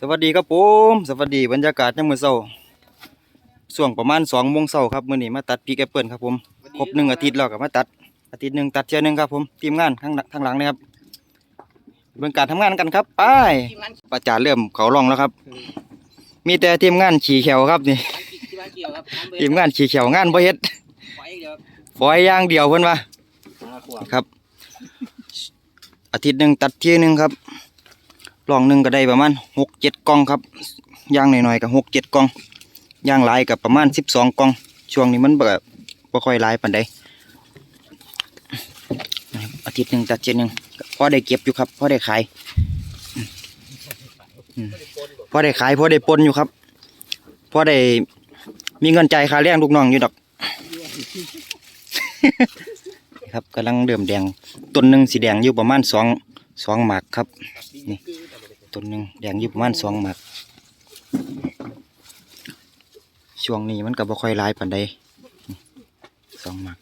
สวัสดีครับผมสวัสดีบรรยากาศยามมื้อเช้าช่วงประมาณ2โมงเช้าครับมื้อนี้มาตัดพริกแอปเปิลครับผมครบหนึ่งอาทิตย์แล้วก็มาตัดอาทิตย์หนึ่งตัดเที่ยวหนึ่งครับผมทีมงานข้างหลังข้างหลังนะครับเบิ่งการทำงานกันครับไปประจานเริ่มเขาลองแล้วครับ มีแต่ทีมงานขี่แขวครับนี่ที่บ้านเกี่ยมงานขี่แขวงานบ่เฮ็ดไฟเดียวฝอยย่างเดียวเพิ่นว่าครับ อาทิตย์หนึ่งตัดเทีหนึ่งครับ ลองหนึ่งก็ได้ประมาณหกเจ็ดกล่องครับย่างหน่อยๆกับหกเจ็ดกล่องย่างหลายกับประมาณสิบสองกล่อง ช่วงนี้มันแบบบ่ค่อยหลายปานใดอาทิตย์หนึ่งตัดเจ็ดหนึ่งพอได้เก็บอยู่ครับพอได้ขายอืมอืมพอได้ขายพอได้ปนอยู่ครับพอได้มีเงินจ่ายค่าเลี้ยงลูกน้องอยู่ดอกครับกำลังเริ่มแดงต้นหนึ่งสีแดงอยู่ประมาณสองสองหมากครับนี่ ต้นหนึ่งแดงอยู่ประมาณสองหมากช่วงนี้มันก็บ่ค่อยหลายปานใดนี่สองหมาก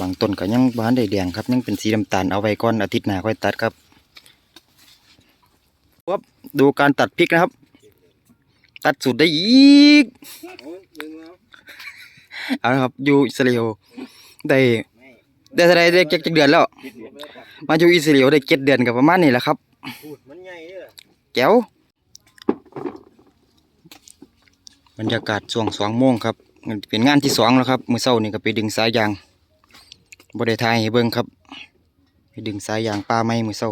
บางต้นก็ยังบ้านได้แดงครับ ยังเป็นสีน้ำตาลเอาไว้ก่อนอาทิตย์หน้าค่อยตัดครับครับดูการตัดพริกนะครับ ตัดสุดได้อีก เอาละครับอยู่อิสราเอลได้ได้เท่าไรได้เจ็ดเดือนแล้ว มาอยู่อิสราเอลได้เจ็ดเดือนกับประมาณนี้แหละครับ มันใหญ่เลยแก้วบรรยากาศช่วงสองโมงครับมันเป็นงานที่สองแล้วครับมื้อเช้านี่ก็ไปดึงสายยางบ่ได้ทายให้เบิ่งครับ ไปดึงสายยางปลาไม้มื้อเช้า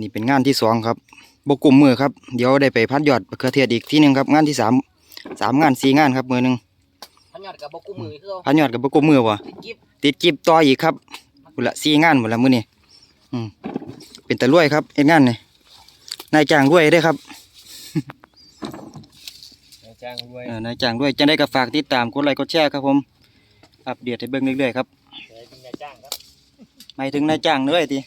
นี่เป็นงานที่สองครับบกลุ่มมือครับเดี๋ยวได้ไปพัดยอดมะเขือเทศอีกที่หนึ่งครับงานที่สามสามงานสี่งานครับมือหนึ่งพันยอดกับบกุมือคือพันยอดกับบกลุ่มมือวะติดกิฟติดจิบต่ออีกครับหมดละสี่งานหมดละมื้อนี้ อืมเป็นตะรวยครับเอ็ดงานนี่นายจ้างรวยได้อครับจ้างด้วยเออนายจ้างรวยจะได้ก็ฝากติดตามกดไลค์กดแชร์ครับผมอัปเดตให้เบิ่งเรื่อยๆครับเป็นนายจ้างครับหมายถึงนายจ้างเลยที